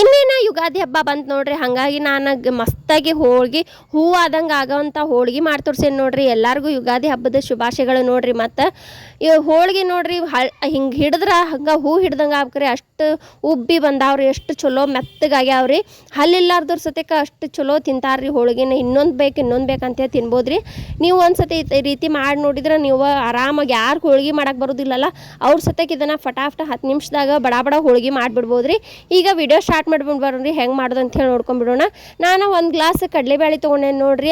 ಇನ್ನೇನ ಯುಗಾದಿ ಹಬ್ಬ ಬಂತು ನೋಡ್ರಿ, ಹಾಗಾಗಿ ನಾನು ಮಸ್ತಾಗಿ ಹೋಳ್ಗೆ ಹೂವು ಆದಂಗೆ ಆಗೋವಂಥ ಹೋಳ್ಗೆ ಮಾಡಿ ತೋರ್ಸೇನಿ ನೋಡ್ರಿ. ಎಲ್ಲರಿಗೂ ಯುಗಾದಿ ಹಬ್ಬದ ಶುಭಾಶಯಗಳು ನೋಡ್ರಿ. ಮತ್ತು ಈ ಹೋಳ್ಗೆ ನೋಡ್ರಿ, ಹಳ್ ಹಿಂಗೆ ಹಿಡಿದ್ರೆ ಹಂಗೆ ಹೂ ಹಿಡ್ದಂಗೆ ಆಗ್ಬೇಕ್ರಿ. ಅಷ್ಟು ಉಬ್ಬಿ ಬಂದಾವ್ರಿ, ಎಷ್ಟು ಚಲೋ ಮೆತ್ತಗಾಗ್ಯಾವ್ರಿ. ಹಲ್ಲಿಲ್ಲಾರ್ದ್ರ ಸತ್ಯಕ್ಕೆ ಅಷ್ಟು ಚಲೋ ತಿಂತಾರ್ರಿ ಹೋಳ್ಗೆನ. ಇನ್ನೊಂದು ಬೇಕು, ಇನ್ನೊಂದು ಬೇಕಂತ ತಿನ್ಬೋದ್ರಿ. ನೀವು ಒಂದ್ಸತಿ ಈ ರೀತಿ ಮಾಡಿ ನೋಡಿದ್ರೆ ನೀವು ಆರಾಮಾಗಿ ಯಾರು ಹೋಳ್ಗೆ ಮಾಡೋಕೆ ಬರೋದಿಲ್ಲಲ್ಲ, ಅವ್ರ ಸತ್ಯಕ್ಕೆ ಇದನ್ನು ಫಟಾಫಟ ಹತ್ತು ನಿಮಿಷದಾಗ ಬಡ ಬಡ ಹೋಳ್ಗೆ ಮಾಡಿಬಿಡ್ಬೋದ್ರಿ. ಈಗ ವಿಡಿಯೋ ಸ್ಟಾರ್ಟ್ ಮಾಡ್ಬಿಟ್ಟು ರೀ ಹೆಂಗೆ ಮಾಡೋದು ಅಂತ ಹೇಳಿ ನೋಡ್ಕೊಂಬಿಡೋಣ ನಾನು ಒಂದು ಗ್ಲಾಸ್ ಕಡಲೆಬೇಳೆ ತೊಗೊಂಡೆ ನೋಡ್ರಿ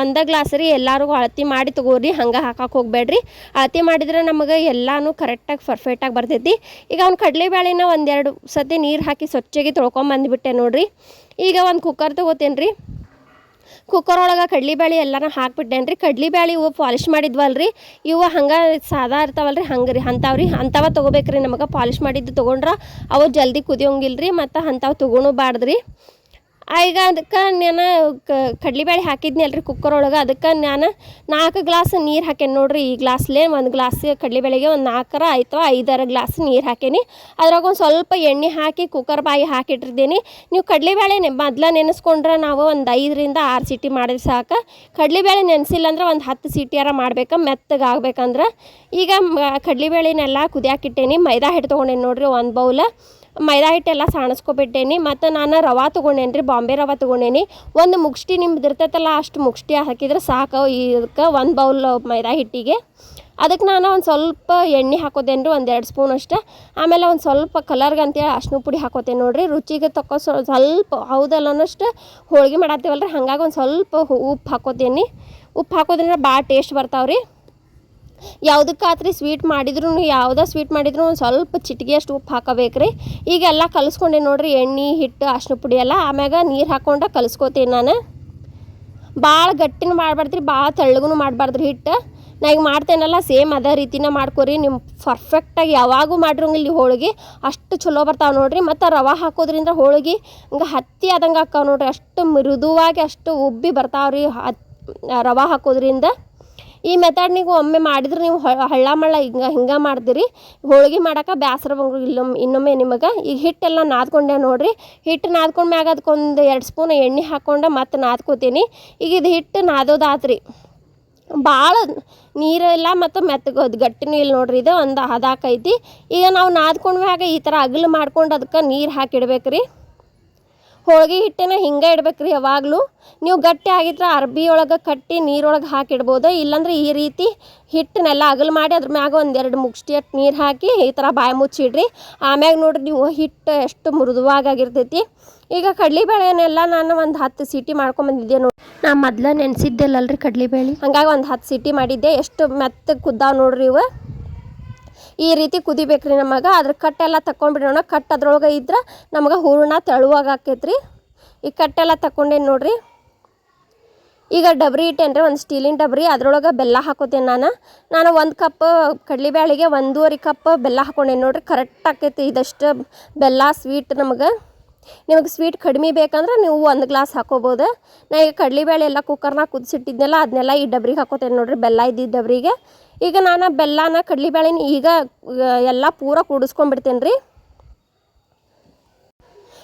ಒಂದೇ ಗ್ಲಾಸ್ ರೀ ಎಲ್ಲರಿಗೂ ಅಳತಿ ಮಾಡಿ ತಗೋರಿ, ಹಂಗೆ ಹಾಕಕ್ಕೆ ಹೋಗಬೇಡ್ರಿ. ಅಳತಿ ಮಾಡಿದ್ರೆ ನಮಗೆ ಎಲ್ಲಾನು ಕರೆಕ್ಟಾಗಿ ಪರ್ಫೆಕ್ಟಾಗಿ ಬರ್ತೈತಿ. ಈಗ ಅವ್ನು ಕಡಲೆಬೇಳೆನ ಒಂದೆರಡು ಸತಿ ನೀರು ಹಾಕಿ ಸ್ವಚ್ಛಗೆ ತೊಳ್ಕೊಂಬಂದ್ಬಿಟ್ಟೆ ನೋಡ್ರಿ. ಈಗ ಒಂದು ಕುಕ್ಕರ್ ತೊಗೋತೇನೆ ರೀ ಕುಕ್ಕರ್ ಒಳಗೆ ಕಡ್ಲಿಬೇಳೆ ಎಲ್ಲಾನ ಹಾಕ್ಬಿಟ್ಟೇನೆ ರೀ ಬ್ಯಾಳಿ ಇವು ಪಾಲಿಶ್ ರೀ ಇವು ಹಂಗೆ ಸಾದಾ ಇರ್ತಾವಲ್ಲ ರೀ ಹಂಗೆ ರೀ ಅಂಥವು ರೀ ಅಂಥವ ತೊಗೋಬೇಕ್ರಿ. ನಮಗೆ ಪಾಲಿಶ್ ಮಾಡಿದ್ದು ತೊಗೊಂಡ್ರೆ ಅವು ಜಲ್ದಿ ಕುದಿಯೋಂಗಿಲ್ಲ ರೀ ಮತ್ತು ಅಂಥವು ತೊಗೊಳಬಾರ್ದ್ರಿ ಈಗ ಅದಕ್ಕೆ ನಾನು ಕಡ್ಲಿಬೇಳೆ ಹಾಕಿದ್ನಿ ಅಲ್ರಿ ಕುಕ್ಕರ್ ಒಳಗೆ. ಅದಕ್ಕೆ ನಾನು ನಾಲ್ಕು ಗ್ಲಾಸ್ ನೀರು ಹಾಕೇನಿ ನೋಡ್ರಿ. ಈ ಗ್ಲಾಸ್ಲೇ ಒಂದು ಗ್ಲಾಸ್ ಕಡ್ಲಿಬೇಳೆಗೆ ಒಂದು ನಾಲ್ಕರ ಆಯಿತು ಐದರ ಗ್ಲಾಸ್ ನೀರು ಹಾಕೇನಿ. ಅದ್ರಾಗ ಒಂದು ಸ್ವಲ್ಪ ಎಣ್ಣೆ ಹಾಕಿ ಕುಕ್ಕರ್ ಬಾಯಿ ಹಾಕಿಟ್ಟಿರ್ತೀನಿ. ನೀವು ಕಡಲೆಬೇಳೆ ಮೊದ್ಲ ನೆನೆಸ್ಕೊಂಡ್ರೆ ನಾವು ಒಂದು ಐದರಿಂದ ಆರು ಸೀಟಿ ಮಾಡಿದ್ರೆ ಸಾಕು. ಕಡಲೆಬೇಳೆ ನೆನೆಸಿಲ್ಲ ಅಂದ್ರೆ ಒಂದು ಹತ್ತು ಸೀಟಿಯಾರ ಮಾಡ್ಬೇಕು, ಮೆತ್ತಗೆ ಆಗ್ಬೇಕಂದ್ರೆ. ಈಗ ಕಡ್ಲಿಬೇಳೆನೆಲ್ಲ ಕುದಿಯಾಕಿಟ್ಟೇನಿ. ಮೈದಾ ಹಿಟ್ಟು ತೊಗೊಂಡೇನಿ ನೋಡ್ರಿ ಒಂದು ಬೌಲ ಮೈದಾ ಹಿಟ್ಟೆಲ್ಲ ಸಾಣಿಸ್ಕೊಬಿಟ್ಟೇನಿ, ಮತ್ತು ನಾನು ರವೆ ತೊಗೊಂಡೇನಿ ರೀ ಬಾಂಬೆ ರವೆ ತೊಗೊಂಡೇನಿ. ಒಂದು ಮುಗ್ಸ್ಟಿ ನಿಮ್ದು ಇರ್ತೈತಲ್ಲ, ಅಷ್ಟು ಮುಗ್ಸ್ಟಿ ಹಾಕಿದ್ರೆ ಸಾಕು ಇದಕ್ಕೆ ಒಂದು ಬೌಲ್ ಮೈದಾ ಹಿಟ್ಟಿಗೆ. ಅದಕ್ಕೆ ನಾನು ಒಂದು ಸ್ವಲ್ಪ ಎಣ್ಣೆ ಹಾಕೋದೇನು ರೀ ಒಂದು ಎರಡು ಸ್ಪೂನ್ ಅಷ್ಟು. ಆಮೇಲೆ ಒಂದು ಸ್ವಲ್ಪ ಕಲರ್ಗೆ ಅಂತೇಳಿ ಅರ್ಶಿನ ಪುಡಿ ಹಾಕೋತೇನೆ ನೋಡಿರಿ. ರುಚಿಗೆ ತಕ್ಕೋ ಸ್ವ- ಸ್ವಲ್ಪ ಹೌದಲ್ಲ ಅನ್ನೋಷ್ಟು ಹೋಳ್ಗೆ ರೀ ಹಂಗಾಗಿ ಒಂದು ಸ್ವಲ್ಪ ಉಪ್ಪು ಹಾಕೋತೇನಿ. ಉಪ್ಪು ಹಾಕೋದ್ರಿಂದ ಭಾಳ ಟೇಸ್ಟ್ ಬರ್ತಾವ್ರಿ. ಯಾವುದಕ್ಕಾತ್ರಿ ಸ್ವೀಟ್ ಮಾಡಿದ್ರು ಯಾವುದೇ ಸ್ವೀಟ್ ಮಾಡಿದ್ರು ಒಂದು ಸ್ವಲ್ಪ ಚಿಟಿಗೆಯಷ್ಟು ಉಪ್ಪು ಹಾಕಬೇಕ್ರಿ. ಈಗ ಎಲ್ಲ ಕಲಿಸ್ಕೊಂಡೆ ನೋಡ್ರಿ, ಎಣ್ಣೆ, ಹಿಟ್ಟು ಅರ್ಶಿನ ಪುಡಿ ಎಲ್ಲ. ಆಮ್ಯಾಗ ನೀರು ಹಾಕ್ಕೊಂಡು ಕಲಿಸ್ಕೋತೀನಿ ನಾನು. ಭಾಳ ಗಟ್ಟಿನ ಮಾಡಬಾರ್ದ್ರಿ ಭಾಳ ತೆಳ್ಳಗೂ ಮಾಡಬಾರ್ದ್ರಿ ಹಿಟ್ಟು. ನಾ ಈಗ ಮಾಡ್ತೇನಲ್ಲ, ಸೇಮ್ ಅದೇ ರೀತಿನ ಮಾಡ್ಕೊರಿ. ನಿಮ್ಮ ಪರ್ಫೆಕ್ಟಾಗಿ ಯಾವಾಗೂ ಮಾಡಿರೋಂಗಿಲ್ಲ ಹೋಳಿಗೆ ಅಷ್ಟು ಚಲೋ ಬರ್ತಾವೆ ನೋಡ್ರಿ. ಮತ್ತು ರವೆ ಹಾಕೋದ್ರಿಂದ ಹೋಳಿಗೆ ಹಂಗೆ ಹತ್ತಿ ಆದಂಗೆ ಆಕಾವ ನೋಡ್ರಿ. ಅಷ್ಟು ಮೃದುವಾಗಿ ಅಷ್ಟು ಉಬ್ಬಿ ಬರ್ತಾವ್ರಿ ಹತ್, ರವೆ ಹಾಕೋದ್ರಿಂದ. ಈ ಮೆಥಡ್ ನೀವು ಒಮ್ಮೆ ಮಾಡಿದ್ರೆ ನೀವು ಹಳ್ಳ ಮಳ್ಳ ಹಿಂಗೆ ಹಿಂಗೆ ಮಾಡ್ತೀರಿ ಹೋಳಿಗೆ ಮಾಡಕ್ಕೆ ಬೇಸರ ಬಂದ್ರು ಇನ್ನೊಮ್ಮೆ ನಿಮಗೆ. ಈಗ ಹಿಟ್ಟೆಲ್ಲ ನಾದ್ಕೊಂಡೆ ನೋಡ್ರಿ. ಹಿಟ್ಟು ನಾದ್ಕೊಂಡ್ ಮ್ಯಾಗ ಅದಕ್ಕೊಂದು ಎರಡು ಸ್ಪೂನ್ ಎಣ್ಣೆ ಹಾಕ್ಕೊಂಡು ಮತ್ತೆ ನಾದ್ಕೋತೀನಿ. ಈಗ ಇದು ಹಿಟ್ಟು ನಾದೋದಾತ್ರಿ. ಭಾಳ ನೀರೆಲ್ಲ ಮತ್ತು ಮೆತ್ತಗೋದು ಗಟ್ಟಿನೂ ಇಲ್ಲ ನೋಡ್ರಿ ಇದು, ಒಂದು ಹದಾಕೈತಿ ಈಗ ನಾವು ನಾದ್ಕೊಂಡ್ ಮ್ಯಾಗ ಈ ಥರ ಅಗಲು ಮಾಡ್ಕೊಂಡು ಅದಕ್ಕೆ ನೀರು ಹಾಕಿಡ್ಬೇಕ್ರಿ. ಹೋಳ್ಗೆ ಹಿಟ್ಟನ್ನ ಹಿಂಗೆ ಇಡ್ಬೇಕ್ರಿ ಯಾವಾಗಲೂ. ನೀವು ಗಟ್ಟಿ ಆಗಿದ್ರೆ ಅರ್ಬಿ ಒಳಗೆ ಕಟ್ಟಿ ನೀರೊಳಗೆ ಹಾಕಿಡ್ಬೋದು. ಇಲ್ಲಾಂದ್ರೆ ಈ ರೀತಿ ಹಿಟ್ಟನ್ನೆಲ್ಲ ಅಗಲು ಮಾಡಿ ಅದ್ರ ಮ್ಯಾಗ ಒಂದೆರಡು ಮುಗ್ಷ್ಟಿ ಅಟ್ ನೀರು ಹಾಕಿ ಈ ಥರ ಬಾಯಿ ಮುಚ್ಚಿಡ್ರಿ. ಆಮ್ಯಾಗ ನೋಡ್ರಿ ನೀವು ಹಿಟ್ಟು ಎಷ್ಟು ಮೃದುವಾಗಿರ್ತೈತಿ ಈಗ ಕಡ್ಲಿಬೇಳೆನೆಲ್ಲ ನಾನು ಒಂದು ಹತ್ತು ಸೀಟಿ ಮಾಡ್ಕೊಂಬಂದಿದ್ದೆ ನೋಡಿ. ನಾ ಮೊದ್ಲ ನೆನೆಸಿದ್ದೆಲ್ಲಲ್ರಿ ಕಡ್ಲಿಬೇಳೆ. ಹಂಗಾಗಿ ಒಂದು ಹತ್ತು ಸೀಟಿ ಮಾಡಿದ್ದೆ. ಎಷ್ಟು ಮೆತ್ತಗೆ ಕುದ್ದಾವ ನೋಡ್ರಿ ಇವು. ಈ ರೀತಿ ಕುದಿಬೇಕ್ರಿ ನಮಗೆ ಅದ್ರ ಕಟ್ಟೆಲ್ಲ ತಕೊಂಡ್ಬಿಡೋಣ ಕಟ್ ಅದ್ರೊಳಗೆ ಇದ್ರೆ ನಮಗೆ ಹೂರಣ ತೆಳುವಾಗ ಆಕೈತ್ರಿ ಈ ಕಟ್ಟೆಲ್ಲ ತಗೊಂಡೇನು ನೋಡ್ರಿ? ಈಗ ಡಬ್ರಿ ಇಟ್ಟೇನ್ರಿ, ಒಂದು ಸ್ಟೀಲಿನ ಡಬ್ರಿ. ಅದ್ರೊಳಗೆ ಬೆಲ್ಲ ಹಾಕೋತೇನೆ ನಾನು. ನಾನು ಒಂದು ಕಪ್ ಕಡ್ಲಿಬ್ಯಾಳಿಗೆ ಒಂದೂವರೆ ಕಪ್ ಬೆಲ್ಲ ಹಾಕೊಂಡೇನಿ ನೋಡ್ರಿ? ಕರೆಕ್ಟ್ ಆಕೈತಿ ಇದಷ್ಟು ಬೆಲ್ಲ ಸ್ವೀಟ್ ನಮಗೆ. ನಿಮಗೆ ಸ್ವೀಟ್ ಕಡಿಮೆ ಬೇಕಂದ್ರೆ ನೀವು ಒಂದು ಗ್ಲಾಸ್ ಹಾಕೋಬೋದು. ನಾ ಈಗ ಕಡ್ಲಿಬೇಳೆ ಎಲ್ಲ ಕುಕ್ಕರ್ನಾಗ ಕುದಿಸಿಟ್ಟಿದ್ನೆಲ್ಲ ಅದನ್ನೆಲ್ಲ ಈ ಡಬ್ರಿಗೆ ಹಾಕೋತೇನೆ ನೋಡ್ರಿ? ಬೆಲ್ಲ ಇದ್ದಿದ್ದ ಡಬ್ರಿಗೆ. ಈಗ ನಾನು ಬೆಲ್ಲನ ಕಡ್ಲಿಬೇಳೆನ ಈಗ ಎಲ್ಲ ಪೂರ ಕೂಡಿಸ್ಕೊಂಡ್ಬಿಡ್ತೇನೆ ರೀ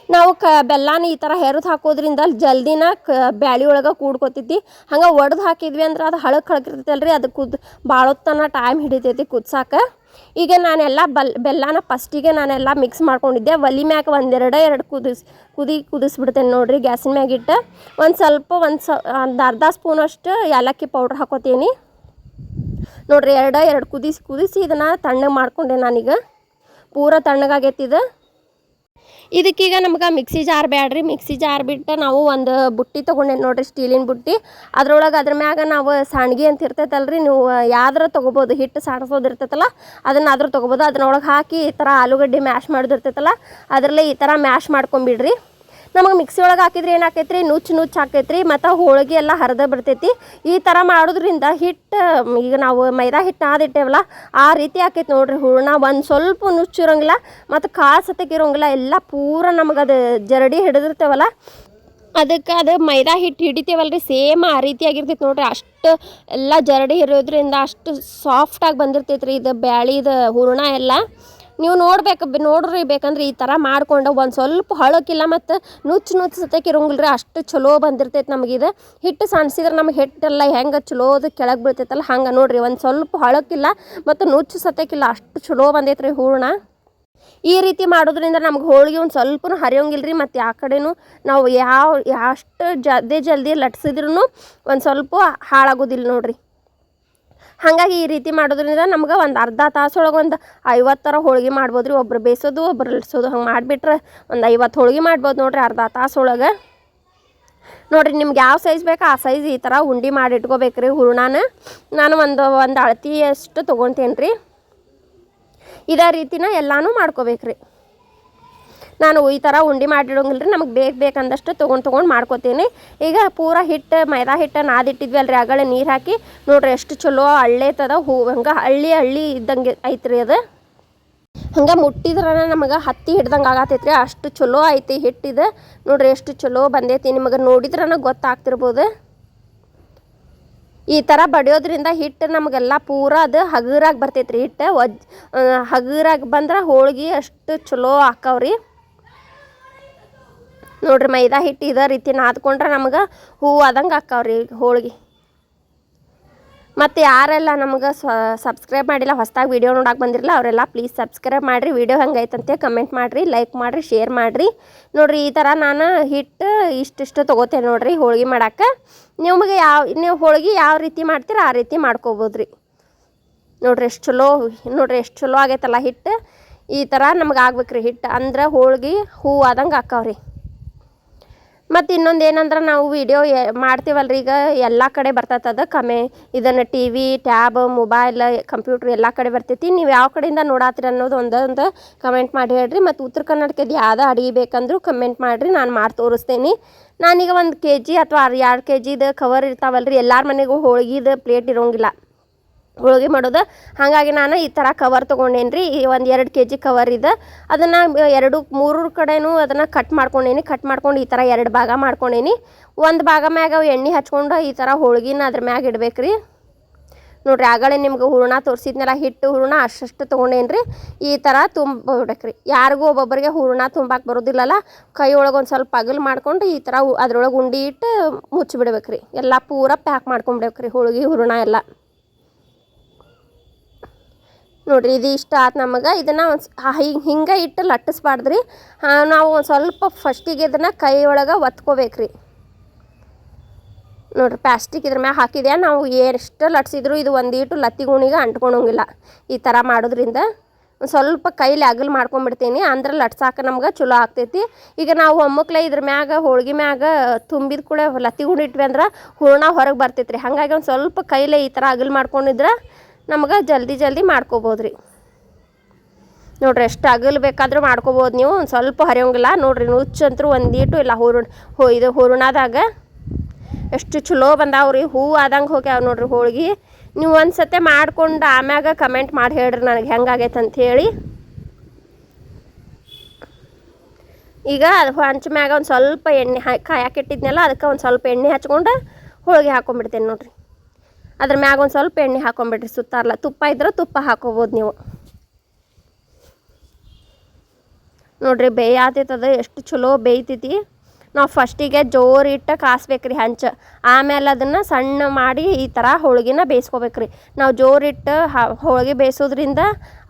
ನಾವು ಕ, ಬೆಲ್ಲನ ಈ ಥರ ಹೆರದು ಹಾಕೋದ್ರಿಂದ ಜಲ್ದಿನ ಕ ಬ್ಯಾಳಿ ಒಳಗೆ ಕೂಡ್ಕೊತೈತಿ ಹಂಗೆ ಒಡ್ದು ಹಾಕಿದ್ವಿ ಅಂದ್ರೆ ಅದು ಹಳಕ್ ಹಳಕಿರ್ತೈತಲ್ಲ ರೀ ಅದು ಕುದ್ ಭಾಳೊತ್ತನ ಟೈಮ್ ಹಿಡಿತೈತಿ ಕುದ್ಸಾಕ. ಈಗ ನಾನೆಲ್ಲ ಬಲ್, ಬೆಲ್ಲನ ಫಸ್ಟಿಗೆ ನಾನೆಲ್ಲ ಮಿಕ್ಸ್ ಮಾಡ್ಕೊಂಡಿದ್ದೆ. ಒಲಿ ಮ್ಯಾಗ ಒಂದೆರಡು, ಎರಡು ಕುದಿಸ್, ಕುದಿ, ಕುದಿಸ್ಬಿಡ್ತೇನೆ ನೋಡಿರಿ ಗ್ಯಾಸಿನ ಮ್ಯಾಗಿಟ್ಟು. ಒಂದು ಸ್ವಲ್ಪ, ಒಂದು ಸ, ಒಂದು ಅರ್ಧ ಸ್ಪೂನಷ್ಟು ಏಲಕ್ಕಿ ಪೌಡ್ರ್ ಹಾಕೋತೀನಿ. ನೋಡ್ರಿ ಎರಡು ಎರಡು ಕುದಿಸಿ ಕುದಿಸಿ ಇದನ್ನು ತಣ್ಣಗೆ ಮಾಡ್ಕೊಂಡೆ ನಾನೀಗ. ಪೂರ ತಣ್ಣಗಾಗೈತಿ ಇದು ಇದಕ್ಕೀಗ ನಮ್ಗೆ ಮಿಕ್ಸಿ ಜಾರ್ ಬ್ಯಾಡ್ರಿ. ಮಿಕ್ಸಿ ಜಾರ್ ಬಿಟ್ಟು ನಾವು ಒಂದು ಬುಟ್ಟಿ ತೊಗೊಂಡೆ ನೋಡ್ರಿ, ಸ್ಟೀಲಿನ ಬುಟ್ಟಿ. ಅದ್ರೊಳಗೆ ಅದ್ರ ಮ್ಯಾಗ ನಾವು ಸಾಣ್ಗಿ ಅಂತ ಇರ್ತೈತಲ್ರಿ, ನೀವು ಯಾವ್ದಾರ ತೊಗೋಬೋದು ಹಿಟ್ಟು ಸಾಣಿಸೋದು ಇರ್ತೈತಲ್ಲ ಅದನ್ನ ಆದ್ರೂ ತೊಗೋಬೋದು. ಅದನ್ನೊಳಗೆ ಹಾಕಿ ಈ ಥರ ಆಲೂಗಡ್ಡೆ ಮ್ಯಾಶ್ ಮಾಡೋದು ಇರ್ತೈತಲ್ಲ, ಅದರಲ್ಲೇ ಈ ಥರ ಮ್ಯಾಶ್ ಮಾಡ್ಕೊಂಬಿಡ್ರಿ. ನಮಗೆ ಮಿಕ್ಸಿ ಒಳಗೆ ಹಾಕಿದ್ರೆ ಏನಾಕೈತ್ರಿ ನುಚ್ಚು ನುಚ್ಚು ಹಾಕೈತ್ರಿ ಮತ್ತು ಹೋಳಿಗೆ ಎಲ್ಲ ಹರಿದ ಬಿಡ್ತೈತಿ ಈ ಥರ ಮಾಡೋದ್ರಿಂದ ಹಿಟ್ಟು, ಈಗ ನಾವು ಮೈದಾ ಹಿಟ್ಟು ಆದಿಟ್ಟೇವಲ್ಲ ಆ ರೀತಿ ಆಕೈತಿ ನೋಡ್ರಿ ಹೂರ್ಣ. ಒಂದು ಸ್ವಲ್ಪ ನುಚ್ಚು ಇರೋಂಗಿಲ್ಲ, ಮತ್ತು ಕಾಳು ಸತಕ್ಕೆ ಇರೋಂಗಿಲ್ಲ, ಎಲ್ಲ ಪೂರ ನಮಗೆ ಅದು ಜರಡಿ ಹಿಡಿದಿರ್ತೇವಲ್ಲ. ಅದಕ್ಕೆ ಅದು ಮೈದಾ ಹಿಟ್ಟು ಹಿಡಿತೇವಲ್ರಿ, ಸೇಮ್ ಆ ರೀತಿಯಾಗಿರ್ತೈತಿ ನೋಡ್ರಿ. ಅಷ್ಟು ಎಲ್ಲ ಜರಡಿ ಇರೋದ್ರಿಂದ ಅಷ್ಟು ಸಾಫ್ಟಾಗಿ ಬಂದಿರ್ತೈತೆ ರೀ ಇದು ಬ್ಯಾಳಿದ ಹೂರ್ಣ ಎಲ್ಲ. ನೀವು ನೋಡ್ಬೇಕು, ನೋಡ್ರಿ ಬೇಕಂದ್ರೆ ಈ ಥರ ಮಾಡ್ಕೊಂಡು ಒಂದು ಸ್ವಲ್ಪ ಹಳಕಿಲ್ಲ ಮತ್ತು ನುಚ್ಚು ನುಚ್ಚು ಸತ್ಯಕ್ಕೆ ಇರೋಂಗಿಲ್ಲ ರೀ ಅಷ್ಟು ಚಲೋ ಬಂದಿರ್ತೈತೆ ನಮಗಿದು ಹಿಟ್ಟು ಸಣ್ಸಿದ್ರೆ ನಮಗೆ ಹಿಟ್ಟೆಲ್ಲ ಹೆಂಗೆ ಚಲೋದು ಕೆಳಗೆ ಬೀಳ್ತೈತಲ್ಲ, ಹಂಗೆ ನೋಡ್ರಿ, ಒಂದು ಸ್ವಲ್ಪ ಹಳಕಿಲ್ಲ ಮತ್ತು ನುಚ್ಚು ಸತ್ಯಕ್ಕಿಲ್ಲ ಅಷ್ಟು ಚಲೋ ಬಂದೈತೆ ರೀ ಹೂರ್ಣ. ಈ ರೀತಿ ಮಾಡೋದ್ರಿಂದ ನಮ್ಗೆ ಹೋಳಿಗೆ ಒಂದು ಸ್ವಲ್ಪ ಹರಿಯೋಂಗಿಲ್ಲ ರೀ ಮತ್ತು ಯಾವ ಕಡೆನೂ ನಾವು ಯಾವ ಅಷ್ಟು ಜಲ್ದಿ ಜಲ್ದಿ ಲಟ್ಸಿದ್ರೂ ಒಂದು ಸ್ವಲ್ಪ ಹಾಳಾಗೋದಿಲ್ಲ ನೋಡ್ರಿ. ಹಾಗಾಗಿ ಈ ರೀತಿ ಮಾಡೋದ್ರಿಂದ ನಮ್ಗೆ ಒಂದು ಅರ್ಧ ತಾಸೊಳಗೆ ಒಂದು ಐವತ್ತರ ಹೋಳಿಗೆ ಮಾಡ್ಬೋದು ರೀ ಒಬ್ರು ಬೇಯಿಸೋದು ಒಬ್ರು ಲಟ್ಸೋದು ಹಂಗೆ ಮಾಡಿಬಿಟ್ರೆ ಒಂದು ಐವತ್ತು ಹೋಳಿಗೆ ಮಾಡ್ಬೋದು ನೋಡಿರಿ ಅರ್ಧ ತಾಸೊಳಗೆ ನೋಡಿರಿ ನಿಮ್ಗೆ ಯಾವ ಸೈಜ್ ಬೇಕು ಆ ಸೈಜ್ ಈ ಥರ ಉಂಡಿ ಮಾಡಿ ಇಟ್ಕೋಬೇಕು ರೀ ಹೂರ್ಣನ. ನಾನು ಒಂದು ಒಂದು ಅಳತಿಯಷ್ಟು ತೊಗೊತೇನೆ ರೀ ಇದೇ ರೀತಿನ ಎಲ್ಲನೂ ಮಾಡ್ಕೋಬೇಕ್ರಿ. ನಾನು ಈ ಥರ ಉಂಡೆ ಮಾಡಿಡೋಂಗಿಲ್ಲ ರೀ ನಮಗೆ ಬೇಕು ಬೇಕಂದಷ್ಟು ತೊಗೊಂಡು ತೊಗೊಂಡು ಮಾಡ್ಕೋತೀನಿ. ಈಗ ಪೂರ ಹಿಟ್ಟು, ಮೈದಾ ಹಿಟ್ಟು ನಾದಿಟ್ಟಿದ್ವಿ ಅಲ್ರಿ ಆಗಲೇ ನೀರು ಹಾಕಿ. ನೋಡ್ರಿ ಎಷ್ಟು ಚಲೋ ಹಳ್ಳೆತದ ಹೂ ಹಂಗೆ ಹಳ್ಳಿ ಹಳ್ಳಿ ಇದ್ದಂಗೆ ಐತ್ರಿ ಅದು. ಹಂಗೆ ಮುಟ್ಟಿದ್ರೆ ನಮಗೆ ಹತ್ತಿ ಹಿಡ್ದಂಗೆ ಆಗತೈತ್ರಿ, ಅಷ್ಟು ಚಲೋ ಐತಿ ಹಿಟ್ಟಿದೆ ನೋಡ್ರಿ ಎಷ್ಟು ಚಲೋ ಬಂದೈತಿ, ನಿಮಗೆ ನೋಡಿದ್ರೆ ಗೊತ್ತಾಗ್ತಿರ್ಬೋದು. ಈ ಥರ ಬಡಿಯೋದ್ರಿಂದ ಹಿಟ್ಟು ನಮಗೆಲ್ಲ ಪೂರ ಅದು, ಹಗುರಾಗಿ ಬರ್ತೈತ್ರಿ ಹಿಟ್ಟು. ಒಜ್ ಹಗುರಾಗಿ ಬಂದ್ರೆ ಹೋಳ್ಗೆ ಅಷ್ಟು ಚಲೋ ಆಕ್ಕವ್ರಿ ನೋಡ್ರಿ ಮೈದಾ ಹಿಟ್ಟು ಇದೇ ರೀತಿ ನಾದ್ಕೊಂಡ್ರೆ ನಮ್ಗೆ ಹೂವು ಆದಂಗೆ ಅಕ್ಕಾವ್ರಿ ಹೋಳಿಗೆ. ಮತ್ತು ಯಾರೆಲ್ಲ ನಮ್ಗೆ ಸಬ್ಸ್ಕ್ರೈಬ್ ಮಾಡಿಲ್ಲ, ಹೊಸ್ದಾಗಿ ವೀಡಿಯೋ ನೋಡಕ್ಕೆ ಬಂದಿರಲ್ಲ ಅವರೆಲ್ಲ ಪ್ಲೀಸ್ ಸಬ್ಸ್ಕ್ರೈಬ್ ಮಾಡಿರಿ. ವೀಡಿಯೋ ಹೆಂಗೈತಂತೆ ಕಮೆಂಟ್ ಮಾಡಿರಿ ಲೈಕ್ ಮಾಡಿರಿ ಶೇರ್ ಮಾಡಿರಿ. ನೋಡಿರಿ ಈ ಥರ ನಾನು ಹಿಟ್ಟು ಇಷ್ಟಿಷ್ಟು ತೊಗೋತೇನೆ ನೋಡಿರಿ ಹೋಳಿಗೆ ಮಾಡೋಕ್ಕೆ ನಿಮಗೆ ಯಾವ, ನೀವು ಹೋಳಿಗೆ ಯಾವ ರೀತಿ ಮಾಡ್ತೀರ ಆ ರೀತಿ ಮಾಡ್ಕೋಬೋದು ರೀ ನೋಡ್ರಿ ಎಷ್ಟು ಚಲೋ, ನೋಡ್ರಿ ಎಷ್ಟು ಚಲೋ ಆಗೈತಲ್ಲ ಹಿಟ್ಟು. ಈ ಥರ ನಮ್ಗೆ ಆಗ್ಬೇಕ್ರಿ ಹಿಟ್ಟು. ಅಂದ್ರೆ ಹೋಳಿಗೆ ಹೂವು ಆದಂಗೆ ಆಕ್ಕವ್ರಿ. ಮತ್ತು ಇನ್ನೊಂದು ಏನಂದ್ರೆ ನಾವು ವಿಡಿಯೋ ರೀ ಈಗ ಎಲ್ಲ ಕಡೆ ಬರ್ತದ ಕಮೆ ಇದನ್ನು T V tab mobile computer ಎಲ್ಲ ಕಡೆ ಬರ್ತೈತಿ. ನೀವು ಯಾವ ಕಡೆಯಿಂದ ನೋಡಾತ್ರಿ ಅನ್ನೋದು ಒಂದೊಂದು ಕಮೆಂಟ್ ಮಾಡಿ ಹೇಳ್ರಿ. ಮತ್ತು ಉತ್ತರ ಕರ್ನಾಟಕದ ಯಾವ್ದು ಅಡಿಗೆ ಬೇಕಂದ್ರೂ ಕಮೆಂಟ್ ಮಾಡಿರಿ. ನಾನು ಮಾಡಿ ತೋರಿಸ್ತೇನೆ. ನಾನೀಗ ಒಂದು ಕೆ ಜಿ ಅಥವಾ ಎರಡು ಕೆ ಜಿದು ಕವರ್ ಇರ್ತಾವಲ್ರಿ. ಎಲ್ಲರ ಮನೆಗೂ ಹೋಳ್ಗಿದು ಪ್ಲೇಟ್ ಇರೋಂಗಿಲ್ಲ. ಹೋಳಿಗೆ ಮಾಡೋದು. ಹಾಗಾಗಿ ನಾನು ಈ ಥರ ಕವರ್ ತೊಗೊಂಡೇನಿ ರೀ ಈ ಒಂದು ಎರಡು ಕೆ ಜಿ ಕವರ್ ಇದೆ. ಅದನ್ನು ಎರಡು, ಮೂರು ಕಡೆನೂ ಅದನ್ನು ಕಟ್ ಮಾಡ್ಕೊಂಡೇನಿ. ಕಟ್ ಮಾಡ್ಕೊಂಡು ಈ ಥರ ಎರಡು ಭಾಗ ಮಾಡ್ಕೊಂಡೇನಿ. ಒಂದು ಭಾಗ ಮ್ಯಾಗ ಎಣ್ಣೆ ಹಚ್ಕೊಂಡು ಈ ಥರ ಹೋಳ್ಗಿನ ಅದ್ರ ಮ್ಯಾಗ ಇಡ್ಬೇಕು ರೀ ನೋಡ್ರಿ, ಆಗಲೇ ನಿಮ್ಗೆ ಹೂರ್ಣ ತೋರಿಸಿದ್ನೆಲ್ಲ, ಹಿಟ್ಟು ಹೂರ್ಣ ಅಷ್ಟು ತೊಗೊಂಡೇನಿ ರೀ ಈ ಥರ ತುಂಬ ಬಿಡ್ಬೇಕ್ರಿ ಯಾರಿಗೂ ಒಬ್ಬೊಬ್ಬರಿಗೆ ಹೂರ್ಣ ತುಂಬಕ್ಕೆ ಬರೋದಿಲ್ಲಲ್ಲ ಕೈ ಒಳಗೆ ಒಂದು ಸ್ವಲ್ಪ ಪಗಲು ಮಾಡ್ಕೊಂಡು ಈ ಥರ ಅದ್ರೊಳಗೆ ಉಂಡಿ ಇಟ್ಟು ಮುಚ್ಚಿಬಿಡ್ಬೇಕ್ರಿ. ಎಲ್ಲ ಪೂರ ಪ್ಯಾಕ್ ಮಾಡ್ಕೊಂಬಿಡ್ಬೇಕ್ರಿ, ಹೋಳಿಗೆ, ಹೂರ್ಣ ಎಲ್ಲ. ನೋಡ್ರಿ ಇದು ಇಷ್ಟ ಆತು ನಮಗೆ. ಇದನ್ನು ಒಂದು ಹಿಂಗೆ ಇಟ್ಟು ಲಟ್ಟಿಸ್ಬಾರ್ದ್ರಿ. ಹಾಂ, ನಾವು ಒಂದು ಸ್ವಲ್ಪ ಫಸ್ಟಿಗೆ ಇದನ್ನು ಕೈ ಒಳಗೆ ಒತ್ಕೋಬೇಕ್ರಿ. ನೋಡಿರಿ ಪ್ಲಾಸ್ಟಿಕ್ ಇದ್ರ ಮ್ಯಾಗ ಹಾಕಿದೆ ನಾವು ಎಷ್ಟು ಲಟ್ಸಿದ್ರು ಇದು ಒಂದೀಟು ಲತ್ತಿ ಗುಣಿಗೆ ಅಂಟ್ಕೊಳಂಗಿಲ್ಲ ಈ ಥರ ಮಾಡೋದ್ರಿಂದ ಒಂದು ಸ್ವಲ್ಪ ಕೈಲಿ ಅಗಲ್ ಮಾಡ್ಕೊಂಬಿಡ್ತೀನಿ. ಅಂದ್ರೆ ಲಟ್ಸಾಕ ನಮ್ಗೆ ಚಲೋ ಆಗ್ತೈತಿ. ಈಗ ನಾವು ಒಮ್ಮಕ್ಲೆ ಇದ್ರ ಮ್ಯಾಗ, ಹೋಳ್ಗೆ ಮ್ಯಾಗ ತುಂಬಿದ ಕೂಡ ಲತ್ತಿ ಗುಣಿ ಇಟ್ವಿ ಅಂದ್ರೆ ಹೂರ್ಣ ಹೊರಗೆ ಬರ್ತೈತ್ರಿ. ಹಾಗಾಗಿ ಒಂದು ಸ್ವಲ್ಪ ಕೈಲೇ ಈ ಥರ ಅಗಲ್ ಮಾಡ್ಕೊಂಡಿದ್ರೆ ನಮ್ಗೆ ಜಲ್ದಿ ಜಲ್ದಿ ಮಾಡ್ಕೋಬೋದು ರೀ ನೋಡ್ರಿ ಎಷ್ಟು ಅಗಲ್ ಬೇಕಾದರೂ ಮಾಡ್ಕೋಬೋದು ನೀವು. ಒಂದು ಸ್ವಲ್ಪ ಹರಿಯೋಂಗಿಲ್ಲ. ನೋಡ್ರಿ ನುಚ್ಚಂತರೂ ಒಂದೀಟು ಇಲ್ಲ. ಹೂರು ಹೋ ಇದು ಹೂರ್ಣದಾಗ ಎಷ್ಟು ಚಲೋ ಬಂದಾವ್ರಿ. ಹೂ ಆದಂಗೆ ಹೋಗ್ಯಾವ ನೋಡ್ರಿ ಹೋಳಿಗೆ. ನೀವು ಒಂದು ಸತೆ ಮಾಡ್ಕೊಂಡು ಆಮ್ಯಾಗ ಕಮೆಂಟ್ ಮಾಡಿ ಹೇಳ್ರಿ ನನಗೆ ಹೆಂಗಾಗೈತೆ ಅಂತ ಹೇಳಿ. ಈಗ ಅದು ಹಂಚ ಮ್ಯಾಗ ಒಂದು ಸ್ವಲ್ಪ ಎಣ್ಣೆ ಹಾಕಿ ಕಾಯಕ್ಕೆ ಇಟ್ಟಿದ್ನೆಲ್ಲ, ಅದಕ್ಕೆ ಒಂದು ಸ್ವಲ್ಪ ಎಣ್ಣೆ ಹಚ್ಕೊಂಡು ಹೋಳಿಗೆ ಹಾಕೊಂಡ್ಬಿಡ್ತೇನೆ ನೋಡ್ರಿ. ಅದ್ರ ಮ್ಯಾಗ ಒಂದು ಸ್ವಲ್ಪ ಎಣ್ಣೆ ಹಾಕೊಂಬಿಡ್ರಿ ಸುತ್ತಾರಲ್ಲ ತುಪ್ಪ ಇದ್ರೆ ತುಪ್ಪ ಹಾಕೋಬೋದು ನೀವು. ನೋಡ್ರಿ, ಬೇಯಾತೈತದ, ಎಷ್ಟು ಚಲೋ ಬೇಯ್ತೈತಿ. ನಾವು ಫಸ್ಟಿಗೆ ಜೋರು ಇಟ್ಟು ಕಾಸ್ಬೇಕ್ರಿ ಹಂಚ. ಆಮೇಲೆ ಅದನ್ನು ಸಣ್ಣ ಮಾಡಿ ಈ ಥರ ಹೋಳ್ಗಿನ ಬೇಯಿಸ್ಕೋಬೇಕ್ರಿ. ನಾವು ಜೋರಿಟ್ಟು ಹೋಳ್ಗೆ ಬೇಯಿಸೋದ್ರಿಂದ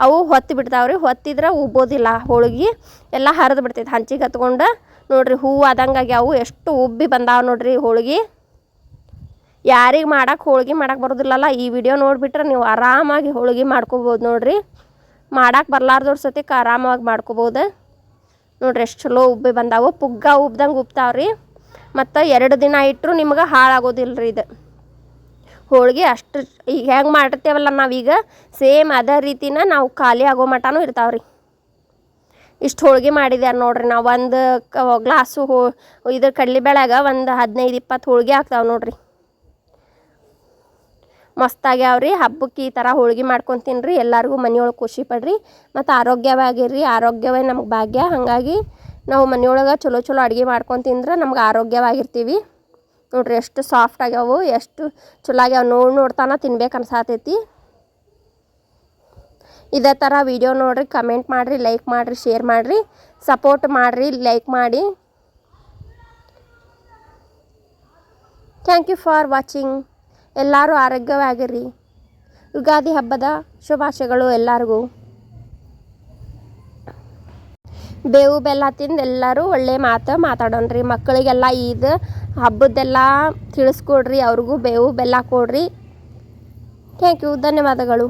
ಅವು ಹೊತ್ತು ಬಿಡ್ತಾವ್ರಿ. ಹೊತ್ತಿದ್ರೆ ಉಬ್ಬೋದಿಲ್ಲ ಹೋಳಿಗೆ. ಎಲ್ಲ ಹರಿದು ಬಿಡ್ತೈತೆ ಹಂಚಿಗೆ ಹತ್ಕೊಂಡು. ನೋಡ್ರಿ, ಹೂವು ಆದಂಗಾಗಿ ಅವು ಎಷ್ಟು ಉಬ್ಬಿ ಬಂದಾವೆ ನೋಡ್ರಿ ಹೋಳ್ಗೆ. ಯಾರಿಗೆ ಮಾಡಕ್ಕೆ ಹೋಳ್ಗೆ ಮಾಡಕ್ಕೆ ಬರೋದಿಲ್ಲಲ್ಲ, ಈ ವಿಡಿಯೋ ನೋಡಿಬಿಟ್ರೆ ನೀವು ಆರಾಮಾಗಿ ಹೋಳ್ಗೆ ಮಾಡ್ಕೋಬೋದು ನೋಡಿರಿ. ಮಾಡಕ್ಕೆ ಬರ್ಲಾರ್ದವ್ರ ಸತಿಕ್ಕೆ ಆರಾಮಾಗಿ ಮಾಡ್ಕೋಬೋದು. ನೋಡಿರಿ ಎಷ್ಟು ಚಲೋ ಉಬ್ಬಿ ಬಂದಾವು. ಪುಗ್ಗ ಉಬ್ದಂಗೆ ಉಬ್ತಾವ್ರಿ ಮತ್ತು ಎರಡು ದಿನ ಇಟ್ಟರು ನಿಮ್ಗೆ ಹಾಳಾಗೋದಿಲ್ಲ ರೀ ಇದು. ಹೋಳ್ಗೆ ಅಷ್ಟು ಈಗ ಹೆಂಗೆ ಮಾಡಿರ್ತೇವಲ್ಲ ನಾವೀಗ, ಸೇಮ್ ಅದೇ ರೀತಿನ ನಾವು ಖಾಲಿ ಆಗೋ ಮಟನೂ ಇರ್ತಾವ್ರಿ. ಇಷ್ಟು ಹೋಳಿಗೆ ಮಾಡಿದ್ಯಾರ ನೋಡ್ರಿ ನಾವು. ಒಂದು ಗ್ಲಾಸು ಹೋ ಇದು ಕಡ್ಲಿಬೇಳೆಗ ಒಂದು ಹದಿನೈದು ಇಪ್ಪತ್ತು ಹೋಳಿಗೆ ಆಗ್ತಾವೆ ನೋಡ್ರಿ. ಮಸ್ತಾಗ್ಯಾವ್ರಿ ಹಬ್ಬಕ್ಕೆ ಈ ಥರ ಹೋಳ್ಗೆ ಮಾಡ್ಕೊಂಡು ತಿನ್ರಿ ಎಲ್ಲರಿಗೂ ಮನೆಯೊಳಗೆ ಖುಷಿ ಪಡ್ರಿ. ಮತ್ತು ಆರೋಗ್ಯವಾಗಿರ್ರಿ ಆರೋಗ್ಯವೇ ನಮ್ಗೆ ಭಾಗ್ಯ. ಹಾಗಾಗಿ ನಾವು ಮನೆಯೊಳಗೆ ಚಲೋ ಚಲೋ ಅಡುಗೆ ಮಾಡ್ಕೊಂಡು ತಿಂದ್ರೆ ನಮ್ಗೆ ಆರೋಗ್ಯವಾಗಿರ್ತೀವಿ. ನೋಡ್ರಿ ಎಷ್ಟು ಸಾಫ್ಟ್ ಆಗ್ಯಾವು, ಎಷ್ಟು ಚಲೋ ಆಗ್ಯಾವ. ನೋಡಿ ನೋಡ್ತಾನ ತಿನ್ಬೇಕು ಅನ್ಸಾತೈತಿ. ಇದೇ ಥರ ವಿಡಿಯೋ ನೋಡ್ರಿ ಕಮೆಂಟ್ ಮಾಡಿರಿ ಲೈಕ್ ಮಾಡಿರಿ ಶೇರ್ ಮಾಡಿರಿ. ಸಪೋರ್ಟ್ ಮಾಡಿರಿ ಲೈಕ್ ಮಾಡಿ. ಥ್ಯಾಂಕ್ ಯು ಫಾರ್ ವಾಚಿಂಗ್ ಎಲ್ಲರೂ ಆರೋಗ್ಯವಾಗಿರಿ ಯುಗಾದಿ ಹಬ್ಬದ ಶುಭಾಶಯಗಳು ಎಲ್ಲರಿಗೂ. ಬೇವು ಬೆಲ್ಲ ತಿಂದು ಎಲ್ಲರೂ ಒಳ್ಳೆ ಮಾತು ಮಾತಾಡೋಣ್ರಿ. ಮಕ್ಕಳಿಗೆಲ್ಲ ಈದ್ ಹಬ್ಬದ್ದೆಲ್ಲ ತಿಳಿಸ್ಕೊಡ್ರಿ, ಅವ್ರಿಗೂ ಬೇವು ಬೆಲ್ಲ ಕೊಡ್ರಿ. ಥ್ಯಾಂಕ್ ಯು ಧನ್ಯವಾದಗಳು.